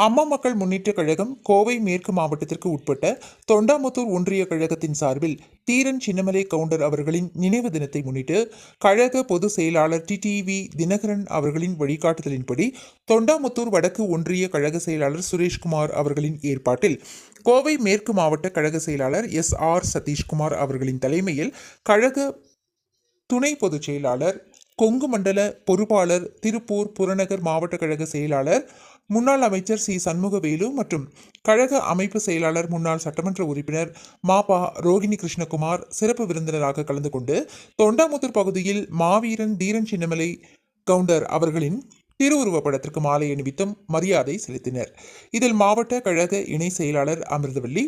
அம்மா மக்கள் முன்னேற்ற கழகம் கோவை மேற்கு மாவட்டத்திற்கு உட்பட்ட தொண்டாமுத்தூர் ஒன்றிய கழகத்தின் சார்பில் தீரன் சின்னமலை கவுண்டர் அவர்களின் நினைவு தினத்தை முன்னிட்டு கழக பொதுச் செயலாளர் டிடிவி தினகரன் அவர்களின் வழிகாட்டுதலின்படி தொண்டாமுத்தூர் வடக்கு ஒன்றிய கழக செயலாளர் சுரேஷ்குமார் அவர்களின் ஏற்பாட்டில் கோவை மேற்கு மாவட்ட கழக செயலாளர் எஸ் ஆர் சதீஷ்குமார் அவர்களின் தலைமையில் கழக துணை பொதுச் செயலாளர் கொங்கு மண்டல பொறுப்பாளர் திருப்பூர் புறநகர் மாவட்ட கழக செயலாளர் முன்னாள் அமைச்சர் சி. சண்முகவேலு மற்றும் கழக அமைப்பு செயலாளர் முன்னாள் சட்டமன்ற உறுப்பினர் மாபா ரோகிணி கிருஷ்ணகுமார் சிறப்பு விருந்தினராக கலந்து கொண்டு தொண்டாமுத்தூர் பகுதியில் மாவீரன் தீரன் சின்னமலை கவுண்டர் அவர்களின் திருவுருவப்படத்திற்கு மாலை அணிவித்தும் மரியாதை செலுத்தினர். இதில் மாவட்ட கழக இணை செயலாளர் அமிர்தவல்லி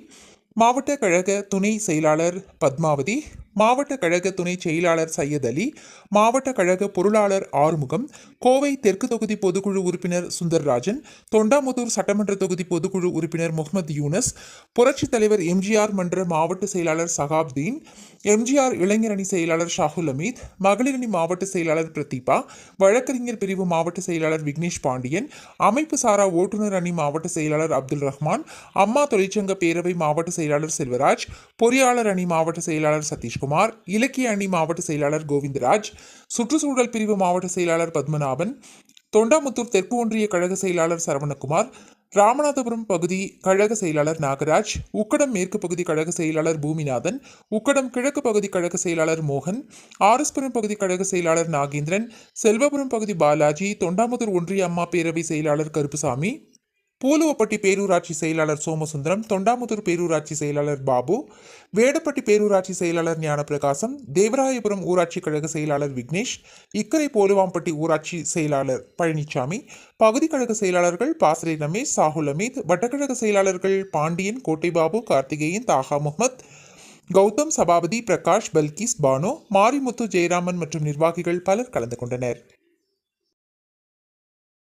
மாவட்ட கழக துணை செயலாளர் பத்மாவதி மாவட்ட கழக துணை செயலாளர் சையத் அலி மாவட்ட கழக பொருளாளர் ஆறுமுகம் கோவை தெற்கு தொகுதி பொதுக்குழு உறுப்பினர் சுந்தர்ராஜன் தொண்டாமுத்தூர் சட்டமன்ற தொகுதி பொதுக்குழு உறுப்பினர் முகமது யூனஸ் புரட்சித் தலைவர் எம்ஜிஆர் மன்ற மாவட்ட செயலாளர் சகாப்தீன் எம்ஜிஆர் இளைஞர் அணி செயலாளர் ஷாகுல் அமீத் மகளிர் அணி மாவட்ட செயலாளர் பிரதீபா வழக்கறிஞர் பிரிவு மாவட்ட செயலாளர் விக்னேஷ் பாண்டியன் அமைப்பு சாரா ஓட்டுநர் அணி மாவட்ட செயலாளர் அப்துல் ரஹ்மான் அம்மா தொழிற்சங்க பேரவை மாவட்ட செயலாளர் செல்வராஜ் பொறியாளர் அணி மாவட்ட செயலாளர் சதீஷ்குமார் இலக்கிய அணி மாவட்ட செயலாளர் கோவிந்தராஜ் சுற்றுச்சூழல் பிரிவு மாவட்ட செயலாளர் பத்மநாபன் தொண்டாமுத்தூர் தெற்கு ஒன்றிய கழக செயலாளர் சரவணகுமார் ராமநாதபுரம் பகுதி கழக செயலாளர் நாகராஜ் உக்கடம் மேற்கு பகுதி கழக செயலாளர் பூமிநாதன் உக்கடம் கிழக்கு பகுதி கழக செயலாளர் மோகன் ஆர்எஸ்புரம் பகுதி கழக செயலாளர் நாகேந்திரன் செல்வபுரம் பகுதி பாலாஜி தொண்டாமுதூர் ஒன்றிய அம்மா பேரவை செயலாளர் கருப்புசாமி பூலுவப்பட்டி பேரூராட்சி செயலாளர் சோமசுந்தரம் தொண்டாமுத்தூர் பேரூராட்சி செயலாளர் பாபு வேடப்பட்டி பேரூராட்சி செயலாளர் ஞானப்பிரகாசம் தேவராயபுரம் ஊராட்சி கழக செயலாளர் விக்னேஷ் இக்கரை போலுவாம்பட்டி ஊராட்சி செயலாளர் பழனிசாமி பகுதி கழக செயலாளர்கள் பாசறை ரமேஷ் சாகுல் அமீத் வட்டக்கழக செயலாளர்கள் பாண்டியன் கோட்டைபாபு கார்த்திகேயன் தாகா முகமத் கௌதம் சபாபதி பிரகாஷ் பல்கிஸ் பானு மாரிமுத்து ஜெயராமன் மற்றும் நிர்வாகிகள் பலர் கலந்து கொண்டனர்.